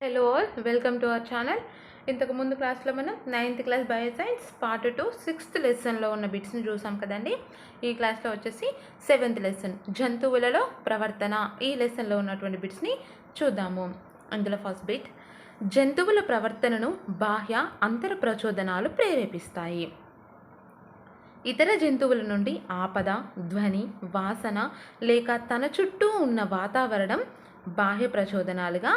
Hello all welcome to our channel ఇంతకు ముందు క్లాస్లో మనం ninth class bio science part two sixth లెసన్లో ఉన్న బిట్స్ని చూసాం కదండి. ఈ క్లాస్లో వచ్చేసి సెవెంత్ లెసన్ జంతువులలో ప్రవర్తన. ఈ లెసన్లో ఉన్నటువంటి బిట్స్ని చూద్దాము. అందులో ఫస్ట్ బిట్ జంతువుల ప్రవర్తనను బాహ్య అంతర ప్రచోదనాలు ప్రేరేపిస్తాయి. ఇతర జంతువుల నుండి ఆపద ధ్వని వాసన లేక తన చుట్టూ ఉన్న వాతావరణం బాహ్య ప్రచోదనాలుగా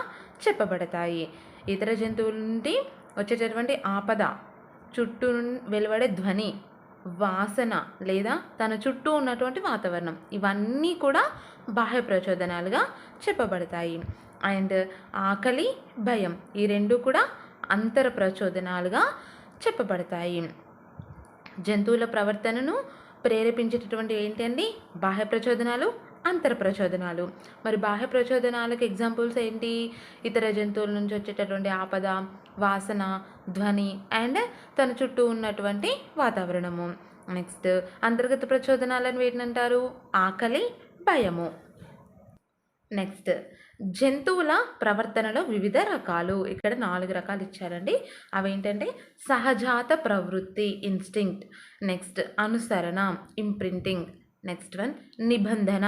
చెప్పబడతాయి. ఇతర జంతువుల నుండి వచ్చేటటువంటి ఆపద చుట్టూ వెలువడే ధ్వని వాసన లేదా తన చుట్టూ ఉన్నటువంటి వాతావరణం ఇవన్నీ కూడా బాహ్య ప్రచోదనాలుగా చెప్పబడతాయి. అండ్ ఆకలి భయం ఈ రెండు కూడా అంతర ప్రచోదనాలుగా చెప్పబడతాయి. జంతువుల ప్రవర్తనను ప్రేరేపించేటటువంటి ఏంటండి? బాహ్య ప్రచోదనాలు అంతర ప్రచోదనాలు. మరి బాహ్య ప్రచోదనాలకు ఎగ్జాంపుల్స్ ఏంటి? ఇతర జంతువుల నుంచి వచ్చేటటువంటి ఆపద వాసన ధ్వని అండ్ తన చుట్టూ ఉన్నటువంటి వాతావరణము. నెక్స్ట్ అంతర్గత ప్రచోదనాలను వేటినంటారు? ఆకలి భయము. నెక్స్ట్ జంతువుల ప్రవర్తనలో వివిధ రకాలు. ఇక్కడ నాలుగు రకాలు ఇచ్చారండి. అవేంటంటే సహజాత ప్రవృత్తి ఇన్స్టింక్ట్ నెక్స్ట్ అనుసరణ ఇంప్రింటింగ్ నెక్స్ట్ వన్ నిబంధన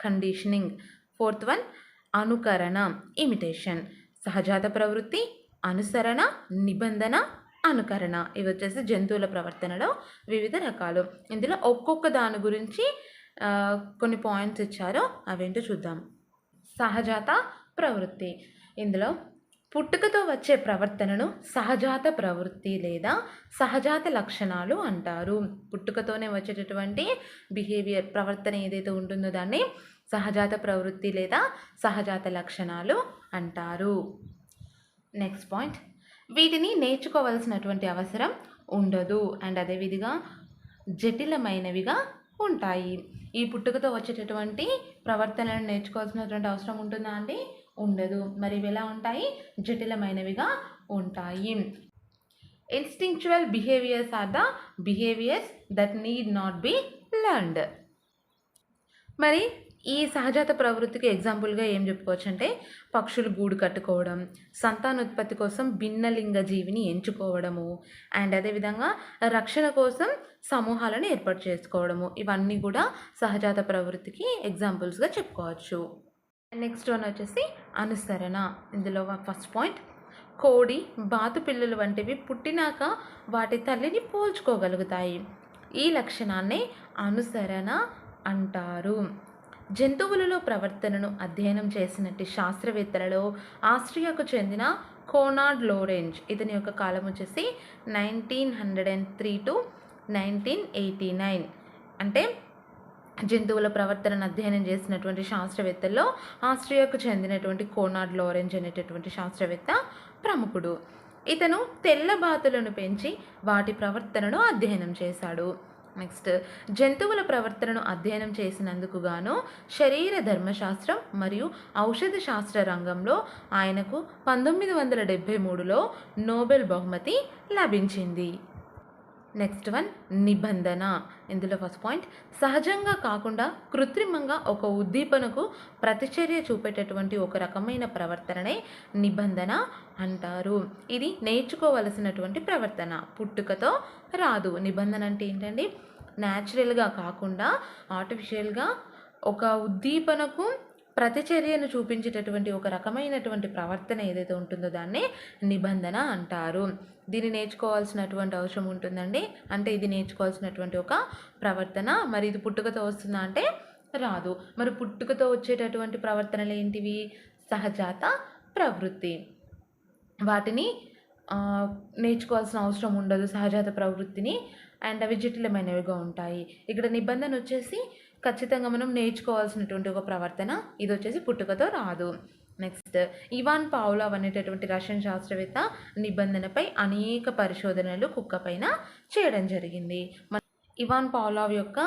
కండిషనింగ్ ఫోర్త్ వన్ అనుకరణ ఇమిటేషన్ సహజాత ప్రవృత్తి అనుసరణ నిబంధన అనుకరణ ఇవి వచ్చేసి జంతువుల ప్రవర్తనలో వివిధ రకాలు. ఇందులో ఒక్కొక్క దాని గురించి కొన్ని పాయింట్స్ ఇచ్చారో అవేంటో చూద్దాం. సహజాత ప్రవృత్తి ఇందులో పుట్టుకతో వచ్చే ప్రవర్తనను సహజాత ప్రవృత్తి లేదా సహజాత లక్షణాలు అంటారు. పుట్టుకతోనే వచ్చేటటువంటి బిహేవియర్ ప్రవర్తన ఏదైతే ఉంటుందో దాన్ని సహజాత ప్రవృత్తి లేదా సహజాత లక్షణాలు అంటారు. నెక్స్ట్ పాయింట్ వీటిని నేర్చుకోవలసినటువంటి అవసరం ఉండదు అండ్ అదేవిధంగా జటిలమైనవిగా ఉంటాయి. ఈ పుట్టుకతో వచ్చేటటువంటి ప్రవర్తనలను నేర్చుకోవాల్సినటువంటి అవసరం ఉంటుందా అండి? ఉండదు. మరి ఇవి ఎలా ఉంటాయి? జటిలమైనవిగా ఉంటాయి. Instinctual behaviours are the behaviours that need not be learned మరి ఈ సహజాత ప్రవృత్తికి ఎగ్జాంపుల్గా ఏం చెప్పుకోవచ్చు అంటే పక్షులు గూడు కట్టుకోవడం సంతానోత్పత్తి కోసం భిన్నలింగ జీవిని ఎంచుకోవడము అండ్ అదేవిధంగా రక్షణ కోసం సమూహాలను ఏర్పాటు చేసుకోవడము. ఇవన్నీ కూడా సహజాత ప్రవృత్తికి ఎగ్జాంపుల్స్గా చెప్పుకోవచ్చు. నెక్స్ట్ వన్ వచ్చేసి అనుసరణ. ఇందులో ఫస్ట్ పాయింట్ కోడి బాతు పిల్లలు వంటివి పుట్టినాక వాటి తల్లిని పోల్చుకోగలుగుతాయి. ఈ లక్షణాన్ని అనుసరణ అంటారు. జంతువులలో ప్రవర్తనను అధ్యయనం చేసినట్టు శాస్త్రవేత్తలలో ఆస్ట్రియాకు చెందిన కోనాడ్ లోరెంజ్. ఇతని యొక్క కాలం వచ్చేసి nineteen hundred and three to nineteen eighty nine అంటే జంతువుల ప్రవర్తనను అధ్యయనం చేసినటువంటి శాస్త్రవేత్తల్లో ఆస్ట్రియాకు చెందినటువంటి కోనార్డ్ లోరెంజ్ అనేటటువంటి శాస్త్రవేత్త ప్రముఖుడు. ఇతను తెల్ల బాతులను పెంచి వాటి ప్రవర్తనను అధ్యయనం చేశాడు. నెక్స్ట్ జంతువుల ప్రవర్తనను అధ్యయనం చేసినందుకు గాను శరీర ధర్మశాస్త్రం మరియు ఔషధ శాస్త్ర రంగంలో ఆయనకు పంతొమ్మిది వందల డెబ్భై మూడులో నోబెల్ బహుమతి లభించింది. నెక్స్ట్ వన్ నిబంధన. ఇందులో ఫస్ట్ పాయింట్ సహజంగా కాకుండా కృత్రిమంగా ఒక ఉద్దీపనకు ప్రతిచర్య చూపేటటువంటి ఒక రకమైన ప్రవర్తననే నిబంధన అంటారు. ఇది నేర్చుకోవలసినటువంటి ప్రవర్తన. పుట్టుకతో రాదు. నిబంధన అంటే ఏంటండి? న్యాచురల్గా కాకుండా ఆర్టిఫిషియల్గా ఒక ఉద్దీపనకు ప్రతిచర్యను చూపించేటటువంటి ఒక రకమైనటువంటి ప్రవర్తన ఏదైతే ఉంటుందో దాన్ని నిబంధన అంటారు. దీన్ని నేర్చుకోవాల్సినటువంటి అవసరం ఉంటుందండి. అంటే ఇది నేర్చుకోవాల్సినటువంటి ఒక ప్రవర్తన. మరి ఇది పుట్టుకతో వస్తుందా అంటే రాదు. మరి పుట్టుకతో వచ్చేటటువంటి ప్రవర్తనలు ఏంటివి? సహజాత ప్రవృత్తి. వాటిని నేర్చుకోవాల్సిన అవసరం ఉండదు. సహజాత ప్రవృత్తిని అండ్ అవి జటిలమైనవిగా ఉంటాయి. ఇక్కడ నిబంధన వచ్చేసి ఖచ్చితంగా మనం నేర్చుకోవాల్సినటువంటి ఒక ప్రవర్తన ఇది వచ్చేసి పుట్టుకతో రాదు. నెక్స్ట్ ఇవాన్ పావులావ్ అనేటటువంటి రష్యన్ శాస్త్రవేత్త నిబంధనపై అనేక పరిశోధనలు కుక్క పైన చేయడం జరిగింది. ఇవాన్ పావులావ్ యొక్క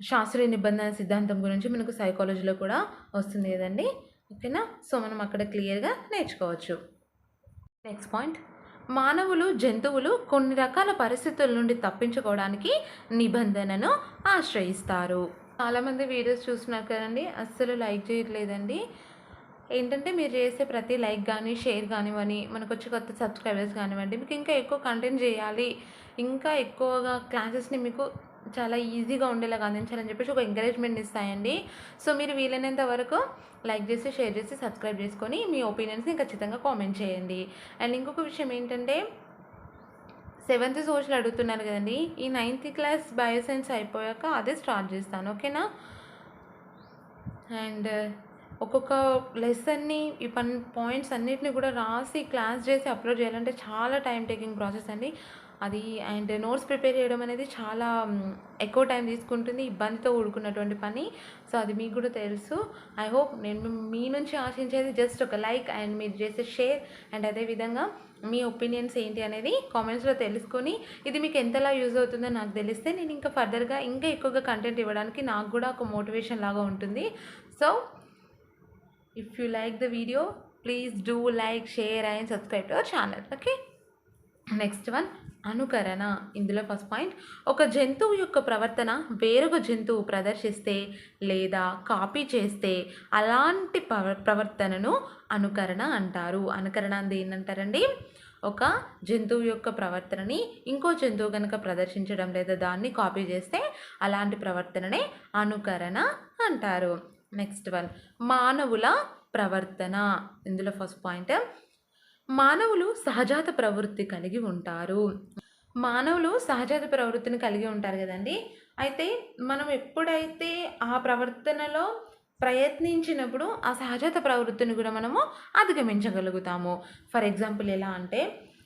శాస్త్రీయ నిబంధన సిద్ధాంతం గురించి మనకు సైకాలజీలో కూడా వస్తుంది కదండి. ఓకేనా సో మనం అక్కడ క్లియర్గా నేర్చుకోవచ్చు. నెక్స్ట్ పాయింట్ మానవులు జంతువులు కొన్ని రకాల పరిస్థితుల నుండి తప్పించుకోవడానికి నిబంధనను ఆశ్రయిస్తారు. చాలామంది వీడియోస్ చూస్తున్నారు కదండి అస్సలు లైక్ చేయట్లేదండి. ఏంటంటే మీరు చేసే ప్రతి లైక్ కానీ షేర్ కానివ్వని మనకు వచ్చే కొత్త సబ్స్క్రైబర్స్ కానివ్వండి మీకు ఇంకా ఎక్కువ కంటెంట్ చేయాలి. ఇంకా ఎక్కువగా క్లాసెస్ని మీకు చాలా ఈజీగా ఉండేలాగా అందించాలని చెప్పేసి ఒక ఎంకరేజ్మెంట్ ఇస్తాయండి. సో మీరు వీలైనంత వరకు లైక్ చేసి షేర్ చేసి సబ్స్క్రైబ్ చేసుకొని మీ ఒపీనియన్స్ని ఖచ్చితంగా కామెంట్ చేయండి. అండ్ ఇంకొక విషయం ఏంటంటే సెవెంత్ సోషల్ అడుగుతున్నారు కదండి. ఈ నైన్త్ క్లాస్ బయోసైన్స్ అయిపోయాక అదే స్టార్ట్ చేస్తాను ఓకేనా అండ్ ఒక్కొక్క లెసన్ని ఈ పన్ పాయింట్స్ అన్నిటిని కూడా రాసి క్లాస్ చేసి అప్లోడ్ చేయాలంటే చాలా టైం టేకింగ్ ప్రాసెస్ అండి. అది అండ్ నోట్స్ ప్రిపేర్ చేయడం అనేది చాలా ఎక్కువ టైం తీసుకుంటుంది ఇబ్బందితో కూడుకున్నటువంటి పని. సో అది మీకు కూడా తెలుసు. ఐ హోప్ నేను మీ- మీ నుంచి ఆశించేది జస్ట్ ఒక లైక్ అండ్ మీరు చేసే షేర్ అండ్ అదేవిధంగా మీ ఒపీనియన్స్ ఏంటి అనేది కామెంట్స్లో తెలుసుకొని ఇది మీకు ఎంతలా యూజ్ అవుతుందో నాకు తెలిస్తే నేను ఇంకా ఫర్దర్గా ఇంకా ఎక్కువగా కంటెంట్ ఇవ్వడానికి నాకు కూడా ఒక మోటివేషన్ లాగా ఉంటుంది. So if you like the video please do like share and subscribe to our channel okay next one అనుకరణ. ఇందులో ఫస్ట్ పాయింట్ ఒక జంతువు యొక్క ప్రవర్తన వేరొక జంతువు ప్రదర్శిస్తే లేదా కాపీ చేస్తే అలాంటి ప్రవ ప్రవర్తనను అనుకరణ అంటారు. అనుకరణ అంది ఏంటంటారండి ఒక జంతువు యొక్క ప్రవర్తనని ఇంకో జంతువు కనుక ప్రదర్శించడం లేదా దాన్ని కాపీ చేస్తే అలాంటి ప్రవర్తననే అనుకరణ అంటారు. నెక్స్ట్ వన్ మానవుల ప్రవర్తన. ఇందులో ఫస్ట్ పాయింట్ మానవులు సహజాత ప్రవృత్తి కలిగి ఉంటారు. మానవులు సహజాత ప్రవృత్తిని కలిగి ఉంటారు కదండి. అయితే మనం ఎప్పుడైతే ఆ ప్రవర్తనలో ప్రయత్నించినప్పుడు ఆ సహజాత ప్రవృత్తిని కూడా మనము అధిగమించగలుగుతాము. ఫర్ ఎగ్జాంపుల్ ఎలా అంటే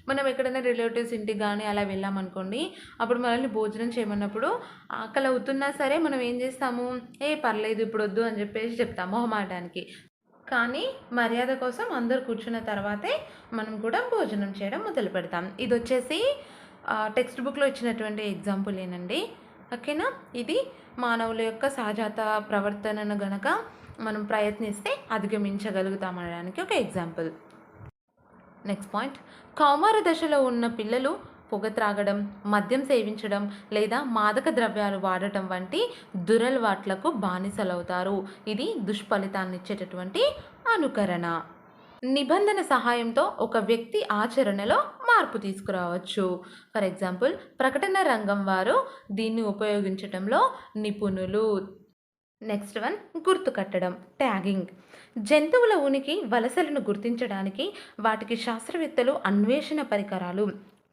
మనం ఎక్కడైనా రిలేటివ్స్ ఇంటికి కానీ అలా వెళ్ళామనుకోండి అప్పుడు మనల్ని భోజనం చేయమన్నప్పుడు ఆకలి అవుతున్నా సరే మనం ఏం చేస్తాము? ఏ పర్లేదు ఇప్పుడు వద్దు అని చెప్పేసి చెప్తాము మొహమాటానికి. కానీ మర్యాద కోసం అందరు కూర్చున్న తర్వాతే మనం కూడా భోజనం చేయడం మొదలు పెడతాం. ఇది వచ్చేసి టెక్స్ట్ బుక్లో ఇచ్చినటువంటి ఎగ్జాంపుల్ ఏనండి. ఓకేనా? ఇది మానవుల యొక్క సహజాత ప్రవర్తనను గనక మనం ప్రయత్నిస్తే అధిగమించగలుగుతాం అనడానికి ఒక ఎగ్జాంపుల్ నెక్స్ట్ పాయింట్ కౌమార దశలో ఉన్న పిల్లలు పొగ త్రాగడం మద్యం సేవించడం లేదా మాదక ద్రవ్యాలు వాడటం వంటి దురలవాట్లకు బానిసలవుతారు. ఇది దుష్ఫలితాన్ని ఇచ్చేటటువంటి అనుకరణ. నిబంధన సహాయంతో ఒక వ్యక్తి ఆచరణలో మార్పు తీసుకురావచ్చు. ఫర్ ఎగ్జాంపుల్ ప్రకటన రంగం వారు దీన్ని ఉపయోగించటంలో నిపుణులు. నెక్స్ట్ వన్ గుర్తు కట్టడం ట్యాగింగ్. జంతువుల ఉనికి వలసలను గుర్తించడానికి వాటికి శాస్త్రవేత్తలు అన్వేషణ పరికరాలు.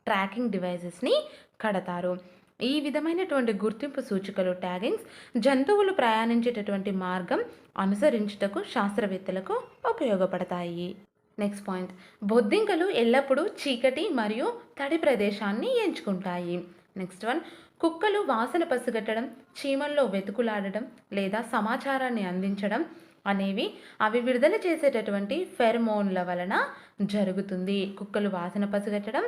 ట్రాకింగ్ డివైజెస్ని కడతారు. ఈ విధమైనటువంటి గుర్తింపు సూచికలు ట్యాగింగ్స్ జంతువులు ప్రయాణించేటటువంటి మార్గం అనుసరించుటకు శాస్త్రవేత్తలకు ఉపయోగపడతాయి. Next point. బొద్దింకలు ఎల్లప్పుడూ చీకటి మరియు తడి ప్రదేశాన్ని ఎంచుకుంటాయి. Next one. కుక్కలు వాసన పసిగట్టడం చీమల్లో వెతుకులాడడం లేదా సమాచారాన్ని అందించడం అనేవి అవి విడుదల చేసేటటువంటి ఫెర్మోన్ల వలన జరుగుతుంది. కుక్కలు వాసన పసిగట్టడం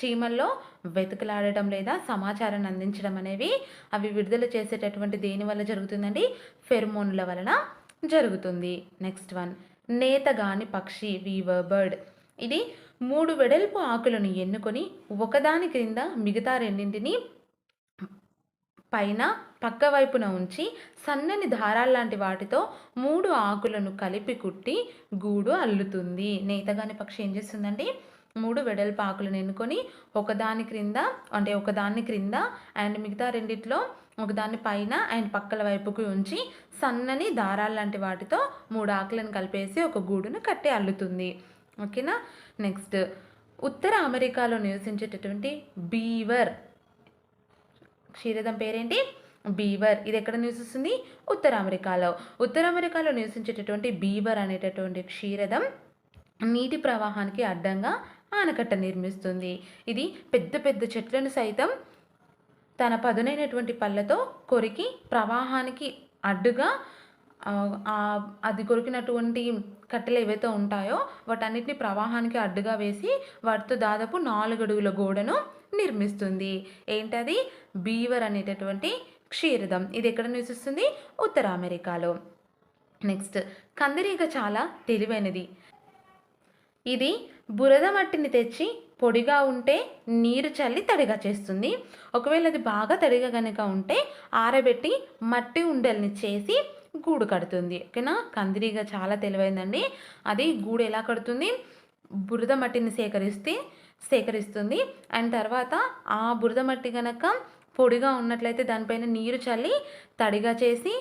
చీమల్లో వెతుకులాడటం లేదా సమాచారాన్ని అందించడం అనేవి అవి విడుదల చేసేటటువంటి దేని వల్ల జరుగుతుందండి? ఫెర్మోన్ల వలన జరుగుతుంది. Next one. నేతగాని పక్షి వీవర్ బర్డ్. ఇది మూడు వెడల్పు ఆకులను ఎన్నుకొని ఒకదాని క్రింద మిగతా రెండింటిని పైన పక్క వైపున ఉంచి సన్నని దారాల్లాంటి వాటితో మూడు ఆకులను కలిపి కుట్టి గూడు అల్లుతుంది. నేతగాని పక్షి ఏం చేస్తుందండి మూడు వెడల్పు ఆకులను ఎన్నుకొని ఒకదాని క్రింద అంటే ఒకదాని క్రింద అండ్ మిగతా రెండిట్లో ఒకదాని పైన అండ్ పక్కల వైపుకు ఉంచి సన్నని దారాలు లాంటి వాటితో మూడు ఆకులను కలిపేసి ఒక గూడును కట్టి అల్లుతుంది. ఓకేనా? నెక్స్ట్. ఉత్తర అమెరికాలో నివసించేటటువంటి బీవర్. క్షీరదం పేరేంటి? బీవర్. ఇది ఎక్కడ నివసిస్తుంది ఉత్తర అమెరికాలో. ఉత్తర అమెరికాలో నివసించేటటువంటి బీవర్ అనేటటువంటి క్షీరదం నీటి ప్రవాహానికి అడ్డంగా ఆనకట్ట నిర్మిస్తుంది. ఇది పెద్ద పెద్ద చెట్లను సైతం తన పదునైనటువంటి పళ్ళతో కొరికి ప్రవాహానికి అడ్డుగా అది కొరికినటువంటి కట్టెలు ఏవైతే ఉంటాయో వాటన్నిటిని ప్రవాహానికి అడ్డుగా వేసి వాటితో దాదాపు నాలుగు అడుగుల గోడను నిర్మిస్తుంది. ఏంటది? బీవర్ అనేటటువంటి క్షీరదం. ఇది ఎక్కడ నివసిస్తుంది? ఉత్తర అమెరికాలో. నెక్స్ట్ కందిరీగ చాలా తెలివైనది. ఇది బురద మట్టిని తెచ్చి పొడిగా ఉంటే నీరు చల్లి తడిగా చేస్తుంది. ఒకవేళ అది బాగా తడిగా కనుక ఉంటే ఆరబెట్టి మట్టి ఉండల్ని చేసి గూడు కడుతుంది. ఓకేనా? కందిరీగ చాలా తెలివైందండి. అది గూడు ఎలా కడుతుంది? బురద మట్టిని సేకరిస్తే సేకరిస్తుంది. అండ్ తర్వాత ఆ బురద మట్టి కనుక పొడిగా ఉన్నట్లయితే దానిపైన నీరు చల్లి తడిగా చేసి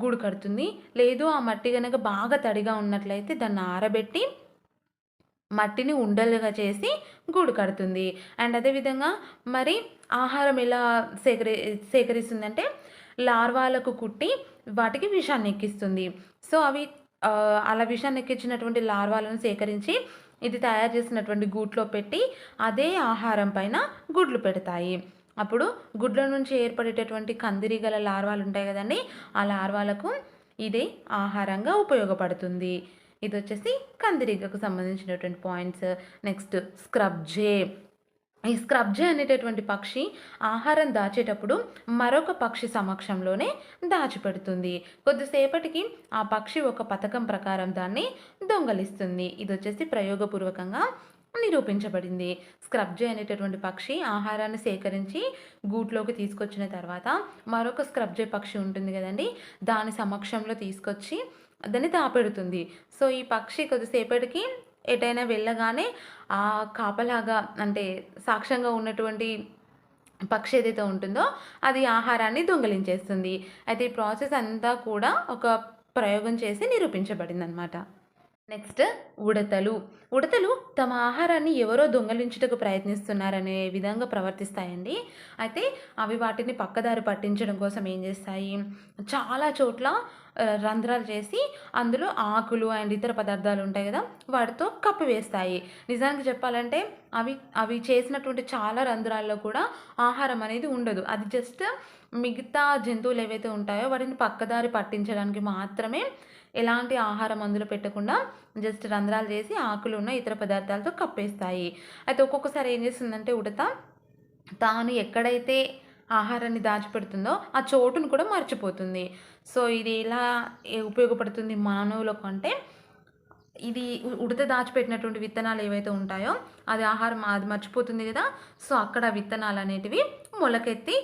గూడు కడుతుంది. లేదు ఆ మట్టి కనుక బాగా తడిగా ఉన్నట్లయితే దాన్ని ఆరబెట్టి మట్టిని ఉండలుగా చేసి గూడు కడుతుంది. అండ్ అదేవిధంగా మరి ఆహారం ఎలా సేకరి సేకరిస్తుందంటే లార్వాలకు కుట్టి వాటికి విషాన్ని ఎక్కిస్తుంది. సో అవి అలా విషాన్ని ఎక్కించినటువంటి లార్వాలను సేకరించి ఇది తయారు చేసినటువంటి గూట్లో పెట్టి అదే ఆహారం పైన గుడ్లు పెడతాయి. అప్పుడు గుడ్ల నుంచి ఏర్పడేటటువంటి కందిరీగల లార్వాలు ఉంటాయి కదండి ఆ లార్వాలకు ఇది ఆహారంగా ఉపయోగపడుతుంది. ఇది వచ్చేసి కందిరీగకు సంబంధించినటువంటి పాయింట్స్. నెక్స్ట్ స్క్రబ్జే ఈ స్క్రబ్జే అనేటటువంటి పక్షి ఆహారం దాచేటప్పుడు మరొక పక్షి సమక్షంలోనే దాచిపెడుతుంది. కొద్దిసేపటికి ఆ పక్షి ఒక పథకం ప్రకారం దాన్ని దొంగలిస్తుంది. ఇది వచ్చేసి ప్రయోగపూర్వకంగా నిరూపించబడింది. స్క్రబ్జే అనేటటువంటి పక్షి ఆహారాన్ని సేకరించి గూట్లోకి తీసుకొచ్చిన తర్వాత మరొక స్క్రబ్జే పక్షి ఉంటుంది కదండి దాని సమక్షంలో తీసుకొచ్చి దాన్ని తాపెడుతుంది. సో ఈ పక్షి కొద్దిసేపటికి ఎటైనా వెళ్ళగానే ఆ కాపలాగా అంటే సాక్ష్యంగా ఉన్నటువంటి పక్షి ఏదైతే ఉంటుందో అది ఆహారాన్ని దొంగలించేస్తుంది. అయితే ఈ ప్రాసెస్ అంతా కూడా ఒక ప్రయోగం చేసి నిరూపించబడింది అనమాట నెక్స్ట్ ఉడతలు. ఉడతలు తమ ఆహారాన్ని ఎవరో దొంగలించుటకు ప్రయత్నిస్తున్నారనే విధంగా ప్రవర్తిస్తాయండి. అయితే అవి వాటిని పక్కదారి పట్టించడం కోసం ఏం చేస్తాయి? చాలా చోట్ల రంధ్రాలు చేసి అందులో ఆకులు అండ్ ఇతర పదార్థాలు ఉంటాయి కదా వాటితో కప్పివేస్తాయి నిజానికి చెప్పాలంటే అవి అవి చేసినటువంటి చాలా రంధ్రాల్లో కూడా ఆహారం అనేది ఉండదు. అది జస్ట్ మిగతా జంతువులు ఏవైతే ఉంటాయో వాటిని పక్కదారి పట్టించడానికి మాత్రమే ఎలాంటి ఆహారం అందులో పెట్టకుండా జస్ట్ రంధ్రాలు చేసి ఆకులు ఉన్న ఇతర పదార్థాలతో కప్పేస్తాయి. అయితే ఒక్కొక్కసారి ఏం చేస్తుందంటే ఉడత తాను ఎక్కడైతే ఆహారాన్ని దాచిపెడుతుందో ఆ చోటును కూడా మర్చిపోతుంది. సో ఇది ఎలా ఉపయోగపడుతుంది మానవులకు అంటే ఇది ఉడత దాచిపెట్టినటువంటి విత్తనాలు ఏవైతే ఉంటాయో అది ఆహారం అది మర్చిపోతుంది కదా. సో అక్కడ విత్తనాలు అనేటివి మొలకెత్తి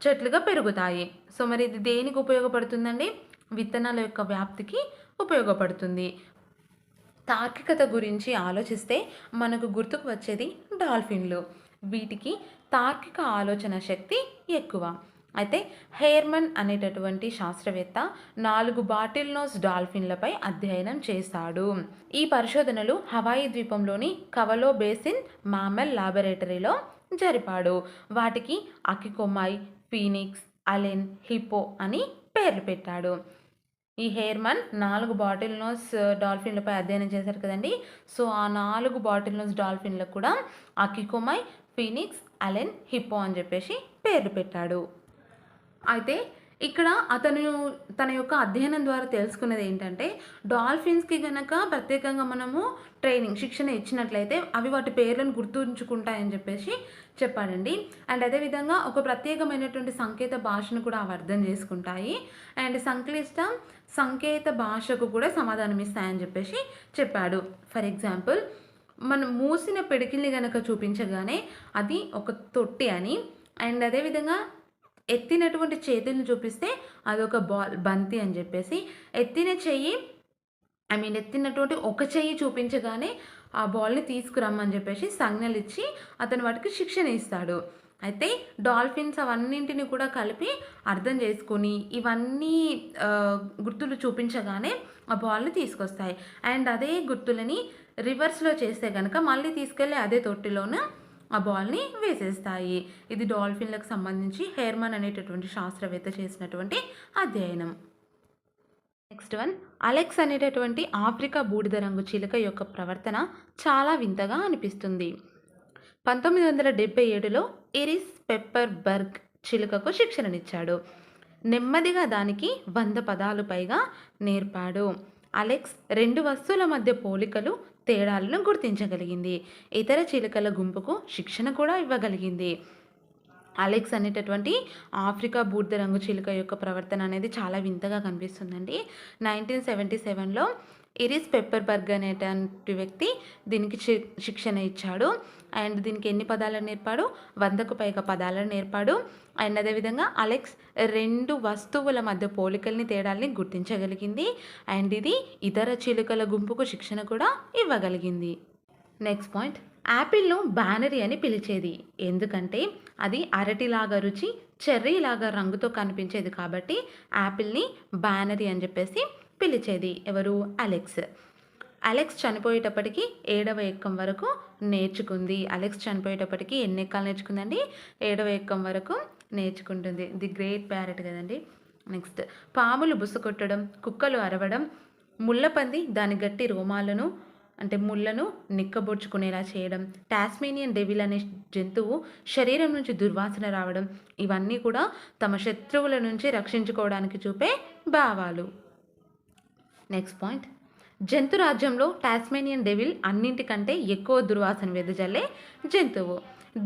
చెట్లుగా పెరుగుతాయి. సో మరి ఇది దేనికి ఉపయోగపడుతుందండి? విత్తనాల యొక్క వ్యాప్తికి ఉపయోగపడుతుంది. తార్కికత గురించి ఆలోచిస్తే మనకు గుర్తుకు వచ్చేది డాల్ఫిన్లు. వీటికి తార్కిక ఆలోచన శక్తి ఎక్కువ. అయితే హెయిర్మన్ అనేటటువంటి శాస్త్రవేత్త నాలుగు బాటిల్ నోస్ డాల్ఫిన్లపై అధ్యయనం చేశాడు. ఈ పరిశోధనలు హవాయి ద్వీపంలోని కవలో బేసిన్ మామెల్ లాబొరేటరీలో జరిపాడు. వాటికి అకికొమాయ్ ఫీనిక్స్ అలెన్ హిపో అని పేర్లు పెట్టాడు. ఈ హెయిర్మన్ నాలుగు బాటిల్ నోస్ uh, డాల్ఫిన్లపై అధ్యయనం చేశారు కదండి. సో ఆ నాలుగు బాటిల్ నోస్ డాల్ఫిన్లకు కూడా అకికోమై ఫీనిక్స్ అలెన్ హిప్పో అని చెప్పేసి పేర్లు పెట్టాడు. అయితే ఇక్కడ అతను తన యొక్క అధ్యయనం ద్వారా తెలుసుకున్నది ఏంటంటే డాల్ఫిన్స్కి గనక ప్రత్యేకంగా మనము ట్రైనింగ్ శిక్షణ ఇచ్చినట్లయితే అవి వాటి పేర్లను గుర్తుంచుకుంటాయని చెప్పేసి చెప్పాడండి. అండ్ అదేవిధంగా ఒక ప్రత్యేకమైనటువంటి సంకేత భాషను కూడా అవి అర్థం చేసుకుంటాయి. అండ్ సంక్లిష్ట సంకేత భాషకు కూడా సమాధానం ఇస్తాయని చెప్పేసి చెప్పాడు. ఫర్ ఎగ్జాంపుల్ మనం మూసిన పిడికిల్ని గనక చూపించగానే అది ఒక తొట్టి అని. అండ్ అదేవిధంగా ఎత్తినటువంటి చేతిని చూపిస్తే అదొక బాల్ బంతి అని చెప్పేసి. ఎత్తిన చెయ్యి ఐ మీన్ ఎత్తినటువంటి ఒక చెయ్యి చూపించగానే ఆ బాల్ని తీసుకురమ్మని చెప్పేసి సంజ్ఞలు ఇచ్చి అతను వాటికి శిక్షణ ఇస్తాడు. అయితే డాల్ఫిన్స్ అవన్నింటిని కూడా కలిపి అర్థం చేసుకొని ఇవన్నీ గుర్తులు చూపించగానే ఆ బాల్ని తీసుకొస్తాయి. అండ్ అదే గుర్తులని రివర్స్లో చేస్తే కనుక మళ్ళీ తీసుకెళ్ళి అదే తొట్టిలోన ఆ బాల్ని వేసేస్తాయి. ఇది డాల్ఫిన్లకు సంబంధించి హెర్మన్ అనేటటువంటి శాస్త్రవేత్త చేసినటువంటి అధ్యయనం. నెక్స్ట్ వన్ అలెక్స్ అనేటటువంటి ఆఫ్రికా బూడిద రంగు చిలుక యొక్క ప్రవర్తన చాలా వింతగా అనిపిస్తుంది. పంతొమ్మిది వందల డెబ్బై ఏడులో ఎరిస్ పెప్పర్ బర్గ్ చిలుకకు శిక్షణనిచ్చాడు. నెమ్మదిగా దానికి వంద పదాలు పైగా నేర్పాడు. అలెక్స్ రెండు వస్తువుల మధ్య పోలికలు తేడాలను గుర్తించగలిగింది. ఇతర చిలుకల గుంపుకు శిక్షణ కూడా ఇవ్వగలిగింది. అలెక్స్ అనేటటువంటి ఆఫ్రికా బూడిద రంగు చిలుక యొక్క ప్రవర్తన అనేది చాలా వింతగా కనిపిస్తుందండి. నైన్టీన్ సెవెంటీ సెవెన్లో ఇరిస్ పెప్పర్బర్గ్ అనేటువంటి వ్యక్తి దీనికి శి శిక్షణ ఇచ్చాడు. అండ్ దీనికి ఎన్ని పదాలను నేర్పాడు? వందకు పైగా పదాలను నేర్పాడు. అండ్ అదేవిధంగా అలెక్స్ రెండు వస్తువుల మధ్య పోలికల్ని తేడాల్ని గుర్తించగలిగింది. అండ్ ఇది ఇతర చిలుకల గుంపుకు శిక్షణ కూడా ఇవ్వగలిగింది. నెక్స్ట్ పాయింట్ యాపిల్ను బ్యానరీ అని పిలిచేది. ఎందుకంటే అది అరటిలాగా రుచి చెర్రీలాగా రంగుతో కనిపించేది కాబట్టి యాపిల్ని బ్యానరీ అని చెప్పేసి పిలిచేది ఎవరు? అలెక్స్. అలెక్స్ చనిపోయేటప్పటికి ఏడవ ఎక్కం వరకు నేర్చుకుంది. అలెక్స్ చనిపోయేటప్పటికి ఎన్ని ఎక్కాలు నేర్చుకుందండి? ఏడవ ఎక్కం వరకు నేర్చుకుంటుంది. ది గ్రేట్ ప్యారెట్ కదండి. నెక్స్ట్. పాములు బుసకొట్టడం కుక్కలు అరవడం ముళ్ళపంది దాని గట్టి రోమాలను అంటే ముళ్ళను నిక్కబొడ్చుకునేలా చేయడం టాస్మేనియన్ డెవిల్ అనే జంతువు శరీరం నుంచి దుర్వాసన రావడం ఇవన్నీ కూడా తమ శత్రువుల నుంచి రక్షించుకోవడానికి చూపే భావాలు. నెక్స్ట్ పాయింట్ జంతు రాజ్యంలో టాస్మేనియన్ డెవిల్ అన్నింటికంటే ఎక్కువ దుర్వాసన వెదజల్లే జంతువు.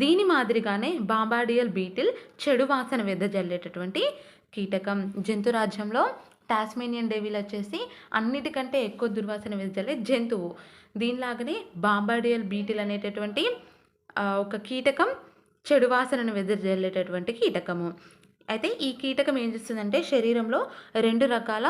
దీని మాదిరిగానే బాంబాడియల్ బీటిల్ చెడు వాసన వెదజల్లేటటువంటి కీటకం. జంతు రాజ్యంలో టాస్మేనియన్ డెవిల్ వచ్చేసి అన్నిటికంటే ఎక్కువ దుర్వాసన వెదజల్లే జంతువు. దీనిలాగానే బాంబాడియల్ బీటిల్ అనేటటువంటి ఒక కీటకం చెడు వాసనను వెదజల్లేటటువంటి కీటకము. అయితే ఈ కీటకం ఏం చేస్తుందంటే శరీరంలో రెండు రకాల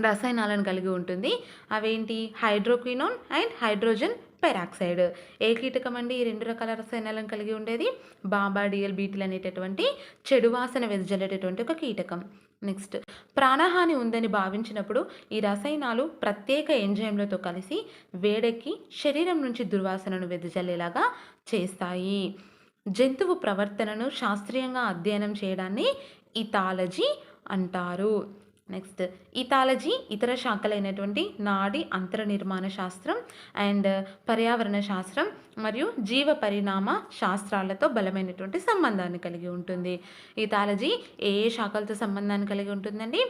రసాయనాలను కలిగి ఉంటుంది. అవేంటి? Hydroquinone and hydrogen peroxide. ఏ కీటకం అండి? ఈ రెండు రకాల రసాయనాలను కలిగి ఉండేది. బాంబాడియల్ బీటిల్ అనేటటువంటి చెడు వాసన వెదజల్లేటటువంటి ఒక కీటకం. నెక్స్ట్ ప్రాణహాని ఉందని భావించినప్పుడు ఈ రసాయనాలు ప్రత్యేక ఎంజైమ్లతో కలిసి వేడెక్కి శరీరం నుంచి దుర్వాసనను వెదజల్లేలాగా చేస్తాయి. జంతువు ప్రవర్తనను శాస్త్రీయంగా అధ్యయనం చేయడాన్ని ఇథాలజీ అంటారు. నెక్స్ట్ ఇథాలజీ ఇతర శాఖలైనటువంటి నాడి అంతర నిర్మాణ శాస్త్రం అండ్ uh, పర్యావరణ శాస్త్రం మరియు జీవ పరిణామ శాస్త్రాలతో బలమైనటువంటి సంబంధాన్ని కలిగి ఉంటుంది. ఇథాలజీ ఏ ఏ శాఖలతో సంబంధాన్ని కలిగి ఉంటుందండి?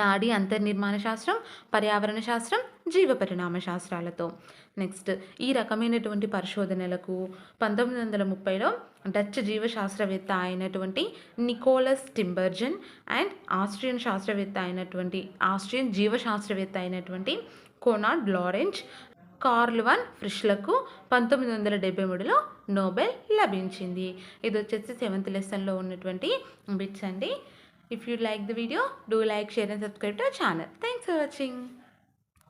నాడి అంతర్నిర్మాణ శాస్త్రం పర్యావరణ శాస్త్రం జీవ పరిణామ శాస్త్రాలతో. నెక్స్ట్ ఈ రకమైనటువంటి పరిశోధనలకు పంతొమ్మిది వందల ముప్పైలో డచ్ జీవశాస్త్రవేత్త అయినటువంటి నికోలస్ టింబర్జన్ అండ్ ఆస్ట్రియన్ శాస్త్రవేత్త అయినటువంటి ఆస్ట్రియన్ జీవశాస్త్రవేత్త అయినటువంటి కోనాడ్ లారెంజ్ కార్ల్ వన్ ఫ్రిష్లకు పంతొమ్మిది వందల డెబ్బై మూడులో నోబెల్ లభించింది. ఇది వచ్చేసి సెవెంత్ లెసన్లో ఉన్నటువంటి బిట్స్ అండి. If you like the video, do like, share and subscribe to our channel. Thanks for watching.